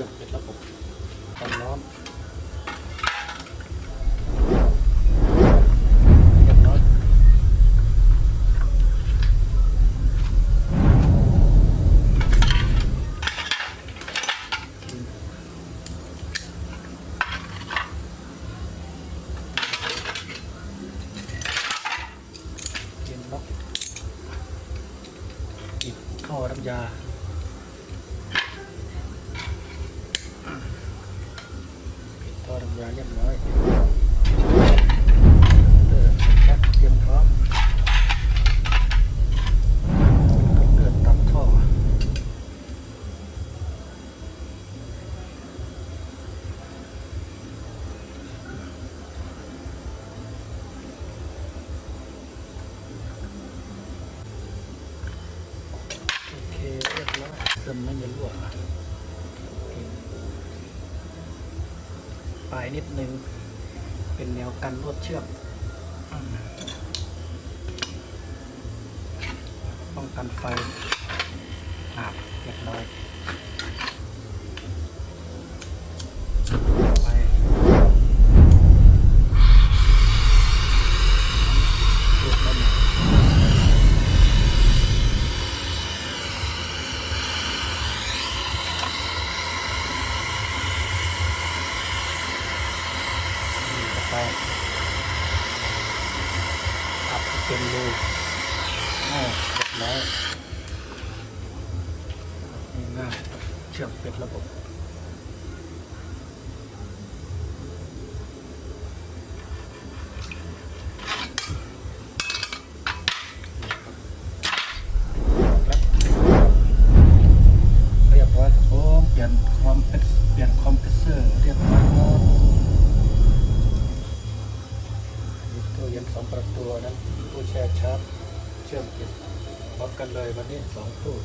ชื่อมเป็นระบบความร้อนเรียบร้อยเลาเรียบร้อยเออแพ็คเตรียมพร้อมเลือดตัดท่อโอเคเรียบร้อยเริ่มไม่จะรั่ว ปลายนิดนึง เป็นแนวกันรวดเชือกป้องกันไฟอาบเรียบร้อย อับเป็นรูโอ้เรียบร้อยง่ายเชื่อมเป็นระบบ สองประตูนั้นตู้แช่ชาร์จเชื่อมติดพร้อมกันเลยวันนี้สองตู้